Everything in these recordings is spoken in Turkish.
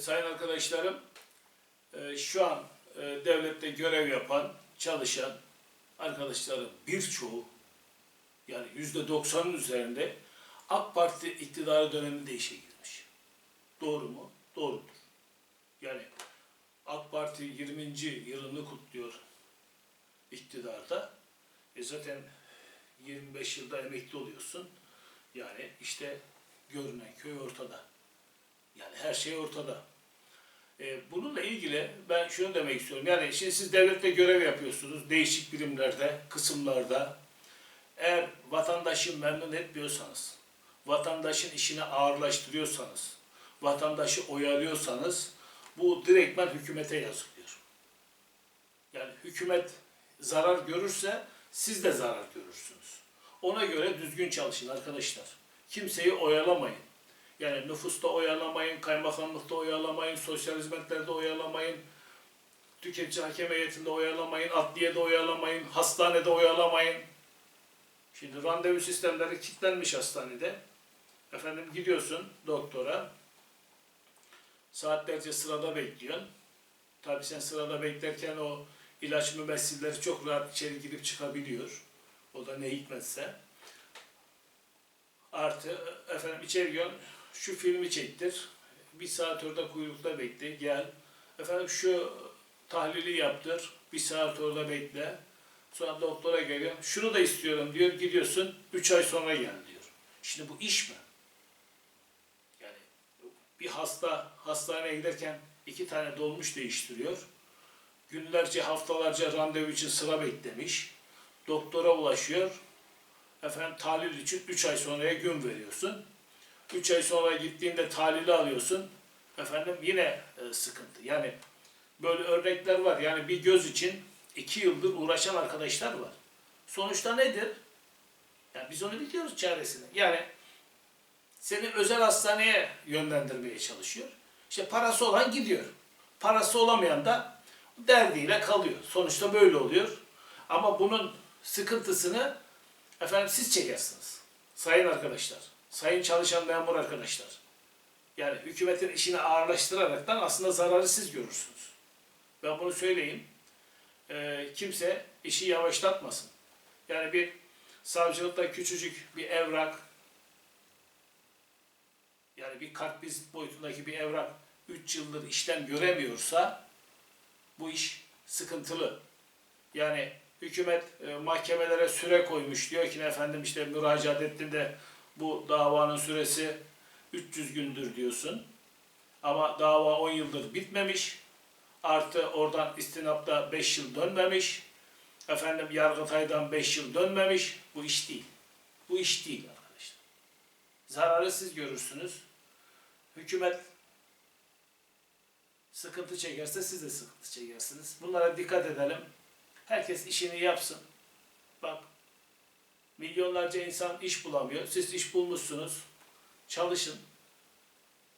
Sayın arkadaşlarım, e, şu an e, devlette görev yapan, çalışan arkadaşların birçoğu yani yüzde doksanın üzerinde AK Parti iktidarı döneminde işe girmiş. Doğru mu? Doğrudur. Yani AK Parti 20. yılını kutluyor iktidarda. E zaten 25 yılda emekli oluyorsun. Yani işte görünen köy ortada. Yani her şey ortada. Ee, bununla ilgili ben şunu demek istiyorum. Yani şimdi siz devlette görev yapıyorsunuz. Değişik birimlerde, kısımlarda. Eğer vatandaşı memnun etmiyorsanız, vatandaşın işini ağırlaştırıyorsanız, vatandaşı oyalıyorsanız bu direktmen hükümete yazılıyor. Yani hükümet zarar görürse siz de zarar görürsünüz. Ona göre düzgün çalışın arkadaşlar. Kimseyi oyalamayın. Yani nüfusta oyalamayın, kaymakamlıkta oyalamayın, sosyal hizmetlerde oyalamayın, tüketici hakem heyetinde oyalamayın, adliyede oyalamayın, hastanede oyalamayın. Şimdi randevu sistemleri kilitlenmiş hastanede. Efendim gidiyorsun doktora, saatlerce sırada bekliyorsun. Tabii sen sırada beklerken o ilaç mümessilleri çok rahat içeri girip çıkabiliyor. O da ne hikmetse. Artı efendim içeri gel, şu filmi çektir. Bir saat orada kuyrukta bekle, gel. Efendim şu tahlili yaptır, bir saat orada bekle. Sonra doktora geliyor, şunu da istiyorum diyor, gidiyorsun, üç ay sonra gel diyor. Şimdi bu iş mi? Yani bir hasta hastaneye giderken iki tane dolmuş değiştiriyor. Günlerce, haftalarca randevu için sıra beklemiş. Doktora ulaşıyor. Efendim tahlil için 3 ay sonraya gün veriyorsun. 3 ay sonra gittiğinde tahlili alıyorsun. Efendim yine e, sıkıntı. Yani böyle örnekler var. Yani bir göz için 2 yıldır uğraşan arkadaşlar var. Sonuçta nedir? Yani biz onu biliyoruz çaresini. Yani seni özel hastaneye yönlendirmeye çalışıyor. İşte parası olan gidiyor. Parası olamayan da derdiyle kalıyor. Sonuçta böyle oluyor. Ama bunun sıkıntısını efendim siz çekersiniz. Sayın arkadaşlar, sayın çalışan memur arkadaşlar. Yani hükümetin işini ağırlaştıraraktan aslında zararı siz görürsünüz. Ben bunu söyleyeyim. Ee, kimse işi yavaşlatmasın. Yani bir savcılıkta küçücük bir evrak, yani bir kartvizit boyutundaki bir evrak 3 yıldır işlem göremiyorsa bu iş sıkıntılı. Yani hükümet e, mahkemelere süre koymuş. Diyor ki efendim işte müracaat ettiğinde bu davanın süresi 300 gündür diyorsun. Ama dava 10 yıldır bitmemiş. Artı oradan istinapta 5 yıl dönmemiş. Efendim Yargıtay'dan 5 yıl dönmemiş. Bu iş değil. Bu iş değil arkadaşlar. Zararı siz görürsünüz. Hükümet sıkıntı çekerse siz de sıkıntı çekersiniz. Bunlara dikkat edelim. Herkes işini yapsın. Bak milyonlarca insan iş bulamıyor. Siz iş bulmuşsunuz. Çalışın.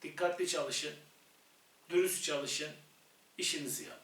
Dikkatli çalışın. Dürüst çalışın. İşinizi yapın.